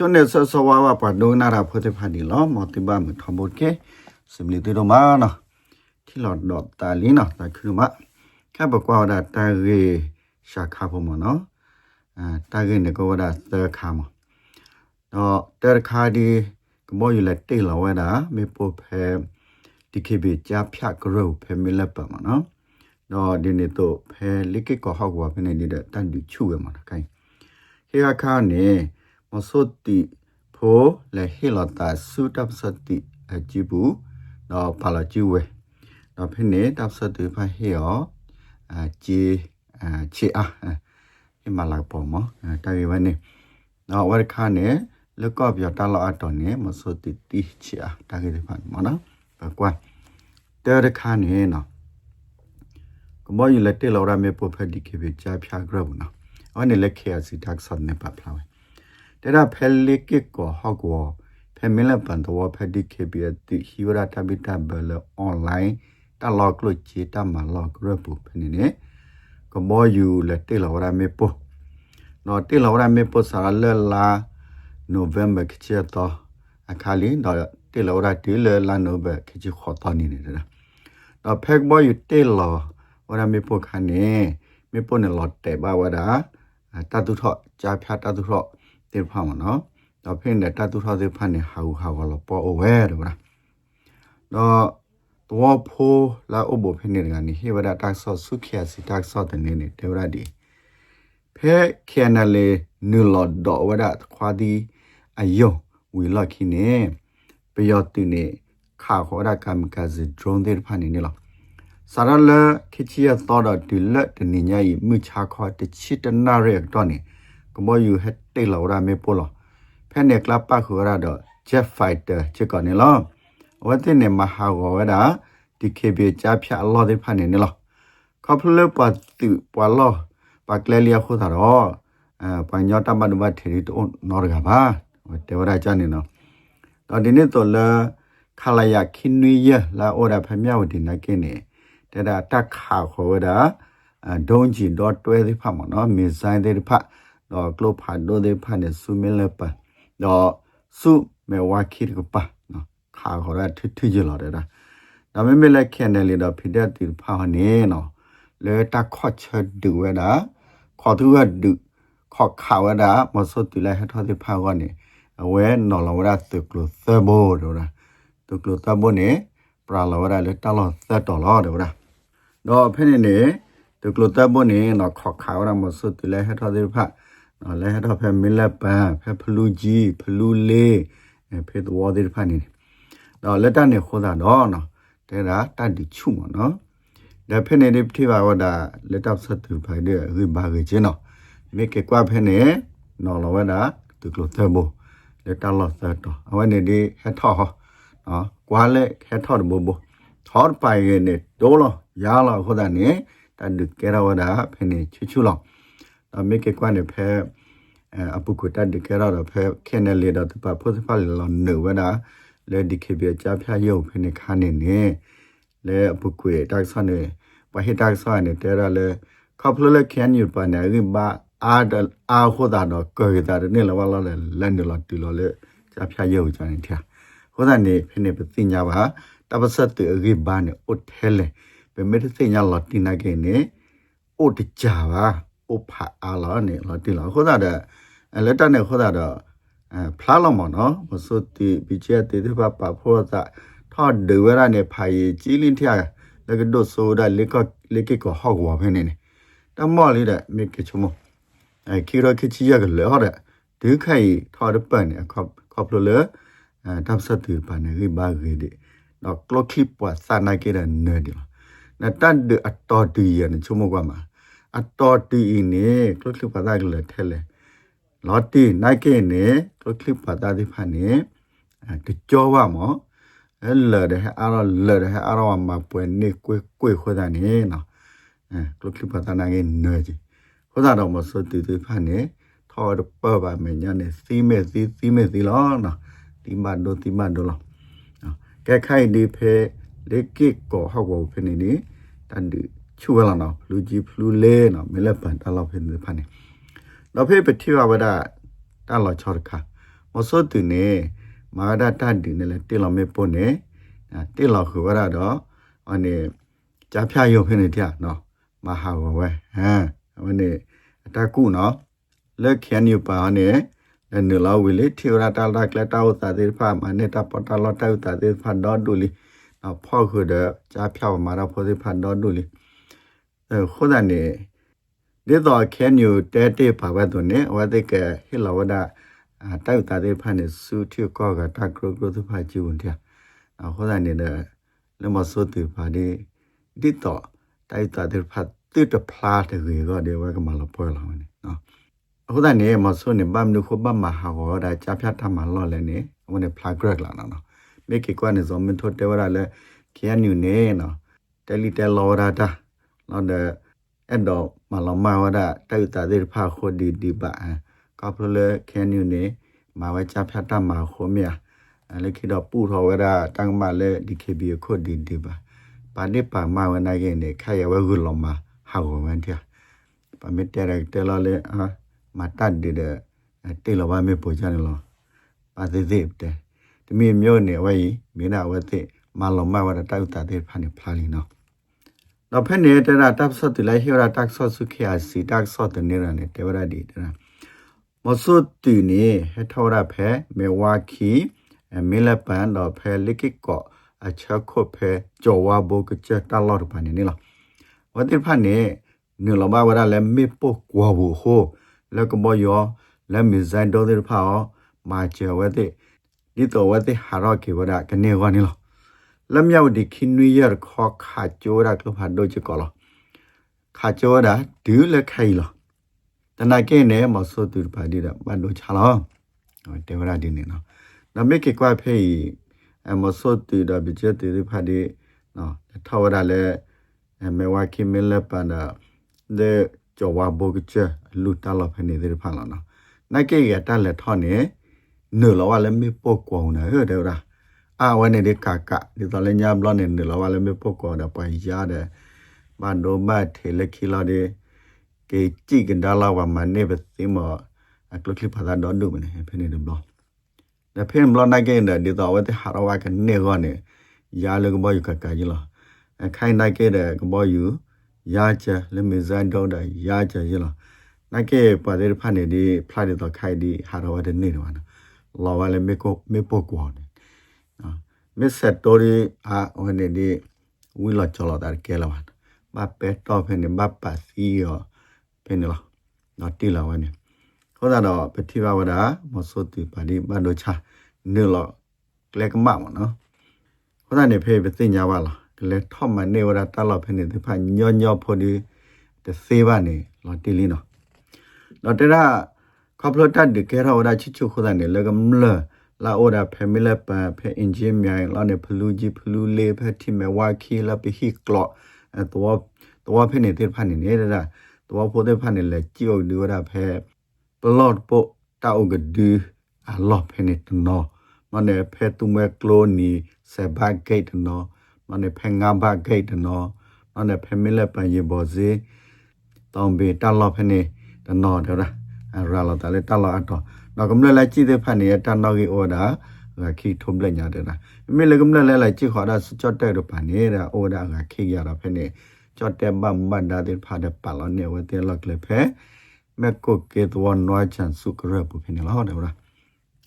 ချွန်းနေဆဆဝါဝပါဒိုနာရာဖိုတေဖာဒီလောမောတိဘာမထဘုတ်ကေစမလီတေရမာနာခီလော့ဒေါ်တာလီနာတာခူမကဘကွာဒါတာရေရှာခါဖို့မနော်အာတာရေနေကောဒါသခါမတော့တဲခါဒီကမောယူလက်တေလောဝဒါမေပိုဖဲဒီခေဘေချာဖြတ်ကရောဖဲမီလက်ပါမနော်တော့ဒီနေ့တော့ဖဲလိကကောဟောက်ကွာဖဲနေနေတဲ့တန်တူချူရမှာခိုင်ခေခါနေ မစောတိဖိုလေဟီလတာစုတပ်စတိအကြည့်ဘူးတော့ဖလာကျူဝဲတော့ဖဲနေတပ်စတိဖာဟေယောအကြည်အချီအားဟိမလာပေါ်မတာဝဲနေတော့ဝရခါနေလောကပြတာလောအတော်နေမစောတိတိချီအားတာကေဖာမနော်ကွာတဲရခါနေနော်ကမောယူလက်တေလောရမေပိုဖက်ဒီကေပြချာဖြာဂရဘနော်အဝနေလက်ခေစီတက်ဆော့နေပါဖလာဝဲ တဲရဖဲလိကကောဟောက်ကောဖဲမင်းလက်ပန်တော်ဖက်ဒီကေပြတိဟီဝရတဘိတဘလအွန်လိုင်းတလောကလို့ချီတမလောကရပူဖနေနေကမောယူလက်တေလောရမေပိုနော်တေလောရမေပိုစာလလာနိုဗ ెంబర్ ကချေတော့အခါလီတော့တေလောရတေလလာနိုဘကချေခေါ်တော်နေနေတာတော့ဖက်ဘောယူတေလောဝရမေပိုခါနေမေပိုနေလော်တဲဘာဝဒါတတုထော့ကြာဖြာတတုထော့ တေဖာမနော်တော့ဖင်းတဲ့တတုထော့တေဖာနေဟာဟာဝလောပေါ်အဝဲတော့ဗျာတော့တော့ဖိုးလာအဘဖင်းနေကနေဟေဝဒတက်ဆော့ဆုခ ्या စီတက်ဆော့တဲ့နေနေတေဝရဒီဖဲခဲနလေနူလော်ဒေါ်ဝဒခွာဒီအယုံဝီလော်ခိနေပယောတူနေခါခေါ်ရကမ်ကာဇဒရုန်းတေဖာနေနေလောစာရလခိချီယသောဒတူလက်တနိညာယမြချာခေါ်တချစ်တနာရက်တော့နေ ကမောယူဟက်တေလောရမေပိုလောဖဲနေကလပ်ပါခေါ်ရတော့ဂျက်ဖိုက်တာချစ်ကောနေလောဝတ်တင်နေမဟာဝဝဒါဒီခေဘေချာဖြာအလောတေဖာနေနေလောခေါပလပတ်တူပွာလောပါကလေလျာခိုးတာတော့အဲပညောတမနမထေရီတော့နော်ရကပါတေဝရချာနေနော်တော့ဒီနေ့တော့လာခလာယခိနွေယလာအော်ရဖမြဝတီနကိနေတဲ့တာတက်ခါခေါ်တာဒုံချီတော့တွဲသေးဖတ်မနော်မီဇိုင်းသေးဖတ် တော့ကလုတ်ဖတ်တော့သေးဖတ်နေဆူမင်းလည်းပါတော့စုမေဝါခိကပါနော်ခါခေါ်ရထွထွကြလာတဲ့တာဒါပေမဲ့လည်းခင်တယ်လေတော့ဖိတဲ့တီဖာနေနော်လေတက်ခေါ်ချဒူဝဒါခေါ်သူကဒူခေါ်ခါဝဒါမစောတူလိုက်ဟထောသေးဖာကနေအဝဲနော်လဝရတုကလုသဘောတော့တာတုကလုသဘောနေပရာလဝရလေတလောသက်တော်လောတော့တာတော့ဖိနေနေတုကလုသဘောနေနော်ခေါ်ခါဝရမစောတူလိုက်ဟထောသေးဖာ နော်လဲဟထောဖဲမီလက်ပန်ဖဲဖလူကြီးဖလူလေးဖဲတော်သေးဖာနေတော့လက်တနေခေါ်တာတော့နော်တဲ့တာတတ်ဒီချုမနော်ဒါဖဲနေတဲ့ပြပါဝဒါလက်တော့ဆက်သူဖိုင်တဲ့ရိဘာကချင်းနော်မေကေကွာဖဲနေနော်လောဝဒါတုကလုသဘောလက်တလောသတော့အဝနေဒီဟထောဟောနော်ကွာလက်ဟထောတဘောဘောထောပိုင်နေတိုးလောရလာခေါ်တာနေတန်ဒကဲရဝဒါဖဲနေချူချူလော ဒါမေကေကွာနေဖဲအပုကတတ်ဒကဲရတော့ဖဲခဲနေလေတော့ပဖို့ဖာလောနေဝဒါလေဒီခေပြချာဖျားရုပ်ဖဲနေခါနေနေလေအပုကွေတိုက်ဆနေပဟိတိုက်ဆနေတဲရလေခပ်လလေခ ्यान ယူပနေရိဘာအာဒအာခိုတာတော့ကေတာနေလဝလာလေလန်ဒလတီလောလေချာဖျားရုပ်ချန်ထခိုတာနေဖဲနေပသိညာပါတပစတ်တေရိဘာနေအုတ်ထဲလေပေမေတသိညာလတိနာကေနေအုတ်ကြပါ အိုဖာအာလာနေလောတိလောခုသာတဲ့လက်တက်နဲ့ခုသာတော့အဲဖလားလောမောနော်မစွတိဘီချက်တေတဖပါဖို့သာထော့ဒေဝရနဲ့ဖာရီကြီးလင်းထရလကဒိုဆိုဒါလက်ကလက်ကကိုဟောက်ဝဖင်းနေတမော်လေးတဲ့မိကချုံမအဲခီရခီချီရကလေဟောတဲ့ဒီခိုင်ထော်ရပန်နဲ့ခေါခေါပလိုလေအဲတပ်ဆက်တူပန်နေဘာဂေဒီတော့ကလော့ကလစ်ပွားစာနာကေရနေဒီလားနတတ်အတော်တူရနေချုံမကွာမှာ အတော်ဒီနေကလော့ခလစ်ပါဒါကလေထဲလေလော်တီနိုင်ကေနေကလစ်ပါတာဒီဖာနေတကြောဝမောအဲလတဲ့အားရလတဲ့အားရမပွင့်နေကွေကွေခွတာနေနော်အဲကလစ်ပါတာနိုင်နေကြီးခွတာတော့မစတူတူဖာနေထော်ပပါမညာနေစီးမဲ့စီးစီးမဲ့စီလောနော်ဒီမဒိုဒီမဒိုလောကဲခိုင်ဒီဖဲလေကိကိုဟောက်ဘောဖနေနေတန်ဒီ ချူလာနော်လူကြီးဖလူလေးနော်မလဲပန်တလောက်ဖနေဖာနေတော့ဖေးပတိဝဝဒတာလောချောခါမစောတူနေမာဒတာဒီနေလေတေလောမေပွနေတေလောခဝရတော့အနေကြာဖြာရုံဖြစ်နေတဲ့အနော်မဟာဝဝဲဟမ်ဟိုနေအတကုနော်လက်ခ ्यान ယူပါနေလည်းနလောဝီလေထေရတာလကလတောက်တာတေဖာမနေတာပတလောတောက်တာတေဖာတော့ဒူလီနော်ဖောက်ခုတဲ့ကြာဖြာမာရဖောတေဖာတော့ဒူလီ အဲခိုးတဲ့နေဒီတော့ခ ्यान ယူတဲတေပါဘတ်တုန်နေဝတ်တဲ့ကဟီလဝဒအာတောက်တာတေဖာနေစူတီကောကတာကရကရသူဖာကြည့်ဝင်တဲ့နော်ခိုးတဲ့နေတဲ့လည်းမစိုးတူပါဒီဒီတော့တိုက်တာတေဖာတိတဖလာတဲ့ရေကဒီဝဲကမလာပွဲလာမယ်နော်အခုတည်းနေမဆိုနေဘမ်နုခဘမဟာဟောဒါချဖြတ်ထမလောလဲနေဟိုနေဖလာဂရက်လာနော်မေကေကွာနေဇောမင်ထိုတေဝရလဲကီယန်ယူနေနော်တယ်လီတယ်လောရာတာ လောတဲ့အဲ့တော့မလောမဝဒတိုက်တာတဲ့ဖာခိုဒီဒီပါကပလကီယန်ယူနေမာဝချဖြတ်ထမခိုမြာအဲ့လေခိတော့ပူထောဝရတန်မလဲဒီကေဘီခိုဒီဒီပါပါနေပါမဝနိုင်ခဲ့နေခရဝဲဂုလောမဟာဝဝန်တီပါမီတဲရက်တဲလာလေအာ มาตัดดีเดเตลว่าไม่ปวดจันหรอปาติติเตတမီမျိုးနေဝဲမင်းနာဝဲတိမလောမဝရတောက်တာတဲ့ဖာနေဖလာလီနော် တော့ဖက်နေတဲ့တာတပ်ဆော့တလိုက်ဟရတက်ဆော့စုခိယာစီတက်ဆော့တနေရနေတေဝရဒီတရာမဆုတူနေဟထောရဖဲမေဝါခီမေလပန်တော့ဖဲလိကိကောအချခုဖဲကြောဝဘုကချက်တလော့ဖာနေနေလားဝတိဖာနေနေလောမဝရလည်းမေပုတ်ကွာဘူးဟိုလကဘောယောလက်မီဇန်တော်တဲ့ဖာမာချေဝဲတဲ့ဒီတော်ဝဲတဲ့ဟာရောကေဝဒကနေဝနီလော လက်မြောက်ဒီခိနွေရခေါ်ခါကျိုးရကဖာဒိုချကောလောခါကျိုးတာဒူးလက်ခိုင်လောတနာကဲနေမဆိုတူပါဒီတာဘန်ဒိုချလောတေဝရဒီနေနော်နမေကေကွာဖေးအမဆိုတူဒါဘီချက်တေဖာဒီနော်ထဝရလဲမေဝါခိမလပနာတဲ့ကြောဝါဘောကချလူတလာဖနေတဲ့ဖာလာနော်နိုင်ကေရတလက်ထောနေနလဝလည်းမေပုတ်ကောင်းနေဟဲ့တဲ့ရာ အာဝနေဒီကာကဒီတလည်းညာဘလနေနလဝလည်းမေပုတ်ကောတဲ့ပိုင်ရတဲ့မန်ဒိုမတ်ထေလခီလာတဲ့ကေကြည့်ကန်ဒါလာဝမနေဘသိမအကလကလဖာဒန်ဒုမနေဖနေတယ်ဘလောဒါဖင်ဘလနိုင်ကေတဲ့ဒီတော့ဝတဲ့ဟာရဝကနေကောနေရလကဘောယူကကကြီးလားအခိုင်နိုင်ကေတဲ့ကဘောယူရာချလမေဇန်တော့တာရာချရလားနိုင်ကေပါတယ်ဖာနေဒီဖလာတော့ခိုင်ဒီဟာရဝတဲ့နေတော့နော်လောဝလည်းမေကိုမေပုတ်ကွာနေနော်မစ်ဆက်တော်ရီအာဝနေဒီဝီလာချလာတာ ကဲလာမပဲတော့ဖနေမပါစီရောဖနေလားတော့တီလာဝနေခေါ်တာတော့ပတိဘာဝဒမဆိုတီပါဒီမန်တို့ချာနေလောကလကမမနော်ခေါ်တာနေဖေးပသိညာပါလားကလေထော့မနေဝရတလောက်ဖနေဒီဖာညောညောဖို့ဒီတသေးပါနေလော်တီလီနော်တော့တရခပလတတ်ဒီကေရောဒါချစ်ချုခိုဒန်လေကမလ လာအိုဒါဖဲမီလပဖဲအင်ဂျင်မြိုင်လာနေဖလူဂျီဖလူလေဖဲတီမဝါခီလာပဟီကလောအတော့တော့ဖဲနေတဲ့ဖာနေနေတာတော့ဖို့တဲ့ဖာနေလေကြည့်အောင်ဒီဝရဖဲပလော့ပိုတောက်ကဒူအလော့ဖဲနေတနော်မနေဖဲတူမဲကလိုနီဆေဘဂဂိတ်နော်မနေဖဲငါဘဂိတ်နော်မနေဖဲမီလပရေဘောစီတောင်ဘေတလော့ဖဲနေတနော်တော့ ရာလာတလေတလာအတော့တော့ကမလဲလိုက်ကြည့်တဲ့ဖက်နေတန်တော့ကြီး order ကခိထုံးလက်ညာတဲ့လားမိလေကမလဲလဲလိုက်ကြည့်ခေါ်တာစကြတ်တဲ့တော့ပါနေတာ order ကခိရတာဖက်နေကြတ်တဲ့ဘမ်ဘန်ဒါတဲ့ဖာတဲ့ပါလောနေဝတဲ့လောက်လေဖဲမက်ကိုကေတော့နွားချန်စုကရပူဖနေလားဟုတ်တယ်လား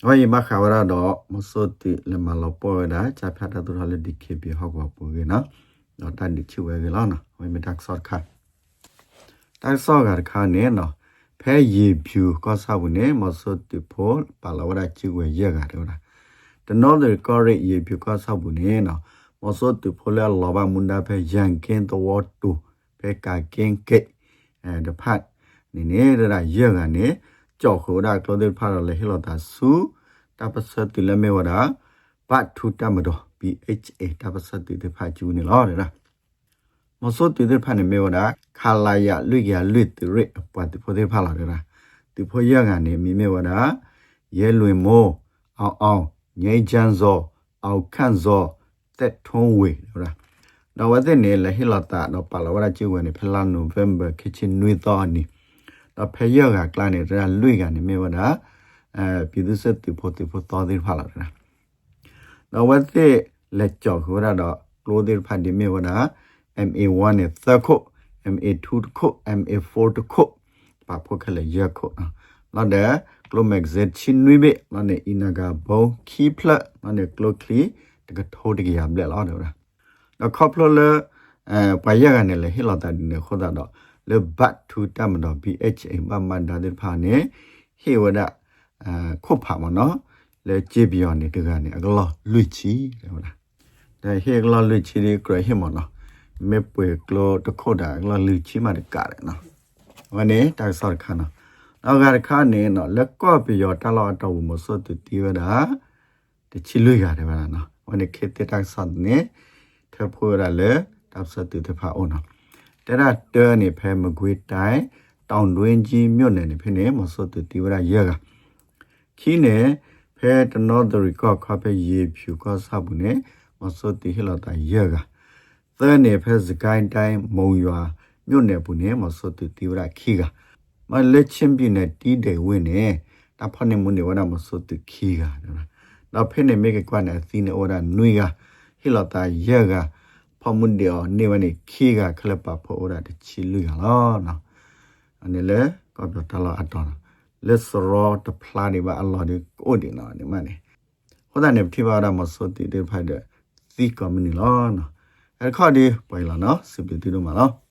ဝိမခါဝရတော့မစိုးတိလမလောပေါ်တာချဖတ်တဲ့သူလည်းဒီခေပြဟောက်ပါပူကေနော်တော့တန်ဒီချဝဲကလားနော်ဝိမတက်ဆော့ခါတက်ဆော့ကခါနေနော် ဖဲရီဖြူကောဆာဘူးနေမစောတူဖို့ပါလာဝရချီဝဲရကြတယ်လားတနော်တဲ့ကောရရီဖြူကောဆာဘူးနေနော်မစောတူဖို့လဲလောဘမွန်ဒါဖဲရန်ကင်းတော့တူဖဲကာကင်းကိအဲတဖတ်နေနေတာရကနေကြောက်ခိုးတာကလောတဲ့ဖာလဲဟီလောတာဆူတပစတူလဲမေဝဒါဘတ်ထူတမတော် BHA တပစတူတဲ့ဖာကျူနေလောတဲ့လား မစောတူတဲ့ဖာနေမေဝဒါခါလာရလွိရလွိတရပတ်ဖို့တဲ့ဖလာရတာဒီဖို့ရကနေမိမေဝဒရဲလွင်မောအောင်အောင်ငိမ့်ချမ်းစောအောင်ခန့်စောတက်ထုံးဝေဟုတ်လားတော့ဝတဲ့နေလဟိလတာတော့ပါလာဝရချီဝင်ဖလာနိုဗ ెంబర్ ခချင်းနွေတော့နီတော့ဖဲရကကလာနေတာလွိကနေမေဝဒအဲပြည်သူစစ်တီဖို့တီဖို့တော်သေးဖာလာတယ်နော်ဝတ်တဲ့လက်ကြောက်ခေါ်ရတော့ကလိုဒီဖာဒီမေဝနာ MA1 နဲ့သခု MA2 တခု MA4 တခုပါဖို့ခလေရခုနော်တဲ့ကလိုမက်ဇက်ချင်းနွိဘေနော်နေအီနာဂါဘုံခီဖလက်နော်နေကလိုကလီတကထိုးတကရဘလက်လာတော့နော်ခေါပလိုလေအဲပယကနေလေဟီလာတာဒီနေခေါ်တာတော့လေဘတ်ထူတမ်တော့ BHA မမန်ဒါတဲ့ဖာနေဟေဝဒအဲခုတ်ဖာမနော်လေကြည့်ပြောနေတကနေအကလောလွချီလေဟုတ်လားဒါဟေကလောလွချီလေးကြရဟမနော် မေပွေကလောတခုတ်တာကလောလူချင်းမှာကတယ်နော်ဝနေ့တိုက်ဆော့ခါနော်နောက်ကခါနေနော်လက်ကော့ပြရောတလောက်တော့မစွတ်တူတီဝတာတချီလွေရတယ်ဗလားနော်ဝနေ့ခေတတိုက်ဆော့နေထဖိုးရလေတပ်ဆတ်တူတဖာအောင်နော်တရတဲနေဖဲမကွေးတိုင်တောင်တွင်းကြီးမြို့နယ်နေဖဲနေမစွတ်တူတီဝတာရက်ကခီးနေဖဲတနောတရီကော့ခါဖဲရေဖြူကော့ဆပ်ဘူးနေမစွတ်တီဟလတာရက်က သဲနေဖဲစကိုင်းတိုင်းမုံရွာမြို့နယ်ဘူးနေမစောတူတီဝရခီကမလက်ချင်းပြနေတီးတယ်ဝင်နေတဖာနေမွနေဝနာမစောတူခီကနော်တော့ဖိနေမေကကွာနေစီနေဩဒါနွေကဟီလတာယေကဖမွန်ဒီအောနေဝနေခီကခလပဖောဩဒါတချီလူရလောနော်အနေလေကောပြတလာအတော်လက်စရောတဖလာနေပါအလ္လာဟ်ဒီကိုဒီနော်ဒီမနေဟောဒါနေဖြစ်ပါတော့မစောတိတဲ့ဖိုက်တဲ့စီကမနီလောနော် အခါဒီပိုင်လာနော်စပီတီတို့မလား